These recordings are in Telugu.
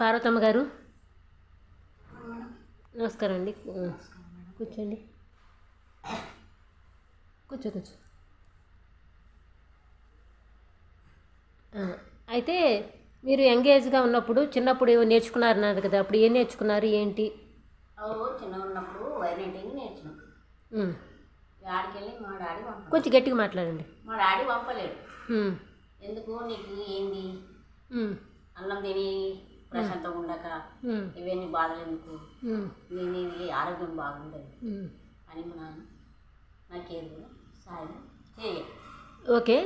పార్వతమ్మ గారు? నమస్కారం అండి కూర్చోండి. కూర్చో కూర్చో. అయితే మీరు యంగేజ్గా ఉన్నప్పుడు చిన్నప్పుడు ఏవో నేర్చుకున్నారన్నారు కదా అప్పుడు ఏం నేర్చుకున్నారు ఏంటి? చిన్న ఉన్నప్పుడు వైరింటింగ్ నేర్చుకున్నాం. ఉమ్, ఆడికెళ్ళి మా డాడీ కొంచెం గట్టిగా మాట్లాడండి. మా డాడీ పంపలేడు ఎందుకు? నీకు ఏంది? అన్నం తిని ప్రశాంతంగా ఉండక ఇవన్నీ బాధలు ఎందుకు? ఉమ్, నీ నీది ఆరోగ్యం బాగుంటుంది ఉమ్. అని మా నాన్న నాకేది కూడా సాయం చేయ ఓకే.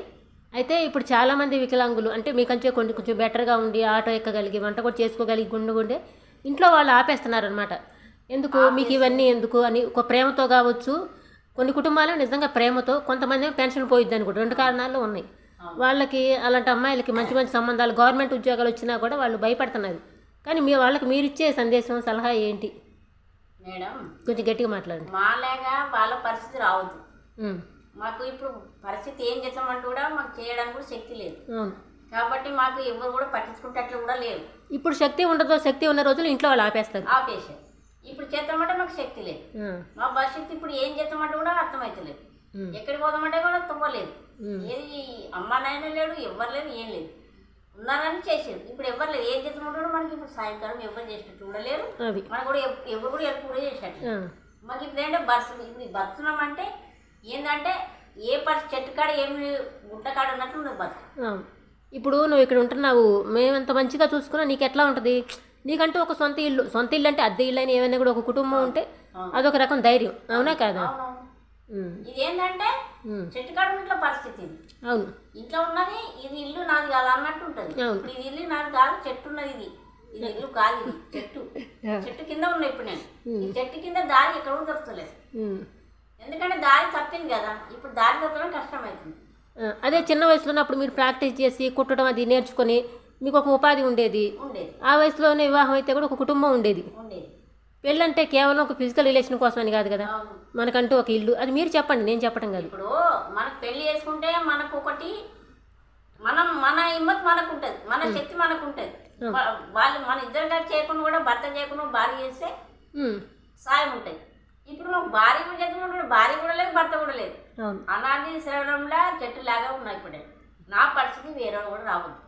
అయితే ఇప్పుడు చాలామంది వికలాంగులు అంటే మీకంటే కొంచెం కొంచెం బెటర్గా ఉండి ఆటో ఎక్కగలిగి వంట కూడా చేసుకోగలిగి గుండుగుండే ఇంట్లో వాళ్ళు ఆపేస్తున్నారు అనమాట ఎందుకు? మీకు ఇవన్నీ ఎందుకు? అని ఒక ప్రేమతో కావచ్చు కొన్ని కుటుంబాలు నిజంగా ప్రేమతో కొంతమంది పెన్షన్ పోయిద్ది అనుకో రెండు కారణాలు ఉన్నాయి. వాళ్ళకి అలాంటి అమ్మాయిలకి మంచి మంచి సంబంధాలు గవర్నమెంట్ ఉద్యోగాలు వచ్చినా కూడా వాళ్ళు భయపడుతున్నారు. కానీ మీ వాళ్ళకి మీరు ఇచ్చే సందేశం సలహా ఏంటి? మేడం కొంచెం గట్టిగా మాట్లాడండి. మాలాగా వాళ్ళ పరిస్థితి రావద్దు. మాకు ఇప్పుడు పరిస్థితి ఏం చేస్తామంటే కూడా మాకు చేయడానికి కూడా శక్తి లేదు. కాబట్టి మాకు ఎవరు కూడా పట్టించుకుంటట్లు కూడా లేరు ఇప్పుడు శక్తి ఉండదో శక్తి ఉన్న రోజులు ఇంట్లో వాళ్ళు ఆపేస్తారు. ఆపేశారు. ఇప్పుడు చేద్దామంటే మాకు శక్తి లేదు. మా భవిష్యత్తు ఇప్పుడు ఏం చేద్దామంటే కూడా అర్థమవుతలేదు ఎక్కడికి పోదామంటే కూడా ఉమ్. ఏది అమ్మ నాయన లేడు ఎవ్వరు లేదు ఏం లేదు. ఉన్నారని చేసేది. ఇప్పుడు ఎవరు లేదు ఏం కూడా మనకి ఇప్పుడు సాయంకాలం ఎవరు చేసినట్టు కూడా లేరు అది. మనకు కూడా ఎవ్- ఎవరు కూడా ఎప్పుడు కూడా చేసినట్టు మాకు ఇప్పుడు ఏంటంటే బస్సు ఇప్పుడు బతున్నాం అంటే ఏంటంటే ఏ పరిస్థితి చెట్టు కాడ ఏమి గుట్ట కాడ ఉన్నట్లు బతుకు ఆ. ఇప్పుడు నువ్వు ఇక్కడ ఉంటున్నావు మేమెంత మంచిగా చూసుకున్నా నీకు ఎట్లా ఉంటుంది? నీకంటూ ఒక సొంత ఇల్లు సొంత ఇల్లు అంటే అద్దె ఇల్లు అని ఏమైనా కూడా ఒక కుటుంబం ఉంటే అదొక రకం ధైర్యం. అవునా కాదా? ఇది ఏంటంటే చెట్టు కాడ ఉన్నట్ల పరిస్థితి అవును. ఇంట్లో ఉన్నది ఇది ఇల్లు నాది కాదు అన్నట్టు ఉంటుంది. ఇప్పుడు ఇది ఇల్లు నాది కాదు చెట్టు ఉన్నది ఇది. ఇది ఇల్లు కాదు ఇది చెట్టు. చెట్టు కింద ఉన్నా ఇప్పుడు నేను. ఈ చెట్టు కింద దారి ఎక్కడ కూడా దొరకలేదు. ఎందుకంటే దారి తప్పింది కదా ఇప్పుడు దారి దొరకడం కష్టం అవుతుంది ఆ, అదే చిన్న వయసులో ఉన్నప్పుడు మీరు ప్రాక్టీస్ చేసి కుట్టడం అది నేర్చుకొని మీకు ఒక ఉపాధి ఉండేది. ఉండేది. ఆ వయసులోనే వివాహం అయితే కూడా ఒక కుటుంబం ఉండేది. ఉండేది. పెళ్ళంటే కేవలం ఒక ఫిజికల్ రిలేషన్ కోసమని కాదు కదా. అవును. మనకంటూ ఒక ఇల్లు. అది మీరు చెప్పండి నేను చెప్పడం కాదు. ఇప్పుడు మనకు పెళ్ళి చేసుకుంటే మనకు ఒకటి మనం మన హిమ్మత్ మనకు ఉంటుంది మన శక్తి మనకు ఉంటుంది వాళ్ళు మన ఇద్దరు గారు చేయకుండా కూడా భర్త చేయకుండా భార్య చేస్తే సాయం ఉంటుంది. ఇప్పుడు మాకు భార్య కూడా భార్య కూడా లేదు భర్త కూడా లేదు. అనాది శ్రవణంలో చెట్టు లాగా ఉన్నాయి ఇప్పుడే. నా పరిస్థితి వేరే కూడా రావద్దు.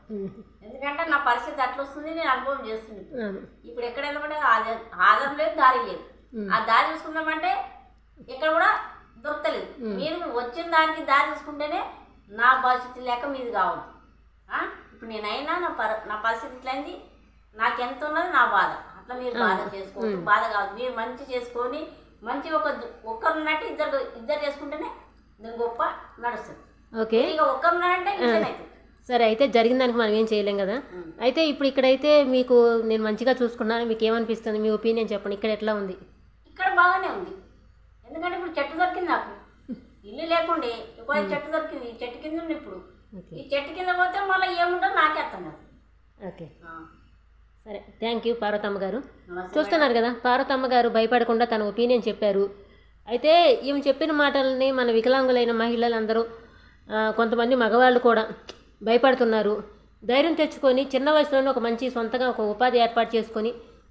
ఎందుకంటే నా పరిస్థితి అట్లా వస్తుంది నేను అనుభవం చేస్తుంది. ఇప్పుడు. అవును. ఇప్పుడు ఎక్కడ వెళ్ళమంటే ఆధారం లేదు దారి లేదు. ఆ దారి చూసుకుందామంటే ఇక్కడ కూడా దొరకలేదు. మీరు వచ్చిన దానికి దారి చూసుకుంటేనే నా భవిష్యత్తు లేక మీది కావద్దు? ఇప్పుడు నేనైనా నా పర నా పరిస్థితి ఇట్లయింది నాకెంత ఉన్నది నా బాధ. అట్లా మీరు బాధ చేసుకోవద్దు బాధ కాదు మీరు మంచి చేసుకొని మంచి ఒక ఒక్కరు ఉన్నట్టు ఇద్దరు ఇద్దరు చేసుకుంటేనే ఇది గొప్ప నడుస్తుంది. ఓకే. ఇక ఒక్కరు ఉన్నారంటే ఇంకేం అవుతుంది. సరే అయితే జరిగిన దానికి మనం ఏం చేయలేం కదా. అయితే ఇప్పుడు ఇక్కడైతే మీకు నేను మంచిగా చూసుకున్నాను మీకు ఏమనిపిస్తుంది? మీ ఒపీనియన్ చెప్పండి. ఇక్కడ ఎట్లా ఉంది? ఇక్కడ బాగానే ఉంది. ఎందుకంటే ఇప్పుడు చెట్టు దొరికింది నాకు. ఇల్లు లేకుండే ఒక చెట్టు దొరికింది ఈ చెట్టు కింద ఉంది ఇప్పుడు. ఈ చెట్టు కింద పోతే మళ్ళీ ఏముంటుందో నాకే అర్థం కాదు. ఓకే. సరే థ్యాంక్ యూ పార్వతమ్మ గారు. చూస్తున్నారు కదా పార్వతమ్మ గారు భయపడకుండా తన ఒపీనియన్ చెప్పారు. అయితే ఈమె చెప్పిన మాటలని మన వికలాంగులైన మహిళలందరూ కొంతమంది మగవాళ్ళు కూడా భయపడుతున్నారు. ధైర్యం తెచ్చుకొని చిన్న వయసులోనే ఒక మంచి సొంతగా ఒక ఉపాధి ఏర్పాటు చేసుకొని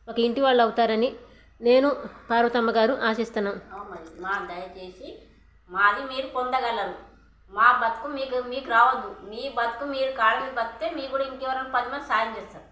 ఒక ఇంటి వాళ్ళు అవుతారని నేను పార్వతమ్మ గారు ఆశిస్తున్నాం. మా దయచేసి మాది మీరు పొందగలరు. మా బతుకు మీకు మీకు రావద్దు. మీ బతుకు మీరు కాళ్ళని మీద బతికితే కూడా ఇంకెవరైనా పది మంది సాయం చేస్తారు.